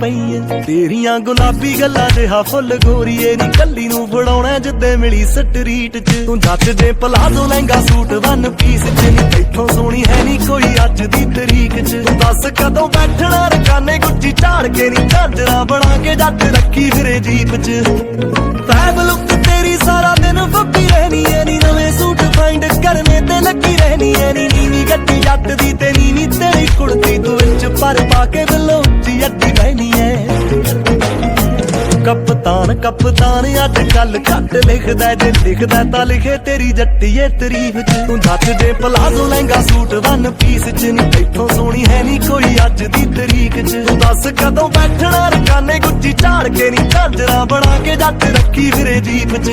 ਪਈ ਐ ਤੇਰੀਆਂ ਗੁਲਾਬੀ ਗੱਲਾਂ ਜਿਹਾ ਫੁੱਲ ਗੋਰੀਏ ਨੀ। ਕੱਲੀ ਨੂੰ ਫੜਾਉਣਾ ਜਿੱਦੇ ਮਿਲੀ ਸਟਰੀਟ 'ਚ। ਤੂੰ ਜੱਟ ਦੇ palazzo lehenga suit one piece 'ਚ। ਨੀ ਇੱਥੋਂ ਸੋਹਣੀ ਹੈ ਨੀ ਕੋਈ ਅੱਜ ਦੀ ਤਰੀਕ 'ਚ। ਦੱਸ ਕਦੋਂ ਬੈਠਣਾ ਰਕਾਨੇ ਗੁੱਚੀ ਝਾੜ ਕੇ ਨੀ। ਝਾਂਜਰਾ ਬਣਾ ਕੇ ਜੱਟ ਰੱਖੀ ਫਿਰੇ ਜੀਪ 'ਚ। ਫੈਬ ਲੁੱਕ ਤੇਰੀ ਸਾਰਾ ਦਿਨ ਫੱਬੀ ਰਹਿਣੀ ਐ ਨੀ। ਨਵੇਂ ਸੂਟ ਫਾਈਂਡ ਕਰਨੇ ਤੇ ਲੱਗੀ ਰਹਿਣੀ ਐ ਨੀ। ਨੀਵੀਂ ਗੱਡੀ ਜੱਟ ਦੀ ਤੇ ਨੀਵੀਂ ਤੇਰੀ ਕੁੜਤੀ ਤੂੰ ਵਿੱਚ ਪਰ ਪਾ ਕੇ ਵੱਲੋਂ ਉੱਚੀ ਅੱਡੀ ਐ ਕਪਤਾਨ ਕਪਤਾਨ, ਅੱਜ ਕੱਲ ਘੱਟ ਲਿਖਦਾ ਜੇ ਲਿਖਦਾ ਤਾਂ ਲਿਖੇ ਤੇਰੀ ਜੱਟੀਏ ਤਾਰੀਫ ਚ। ਤੂੰ ਜੱਟ ਦੇ palazzo lehenga suit one piece ਚ ਨਹੀਂ ਇੱਥੋਂ ਸੋਹਣੀ ਹੈ ਨਹੀਂ ਕੋਈ ਅੱਜ ਦੀ ਤਰੀਕ ਚ। ਤੂੰ ਦੱਸ ਕਦੋਂ ਬੈਠਣਾ ਰਕਾਨੇ ਗੁੱਚੀ ਝਾੜ ਕੇ ਨਹੀਂ ਝਾਂਜਰਾ ਬਣਾ ਕੇ ਜੱਟ ਰੱਖੀ ਫਿਰੇ ਜੀਪ ਚ।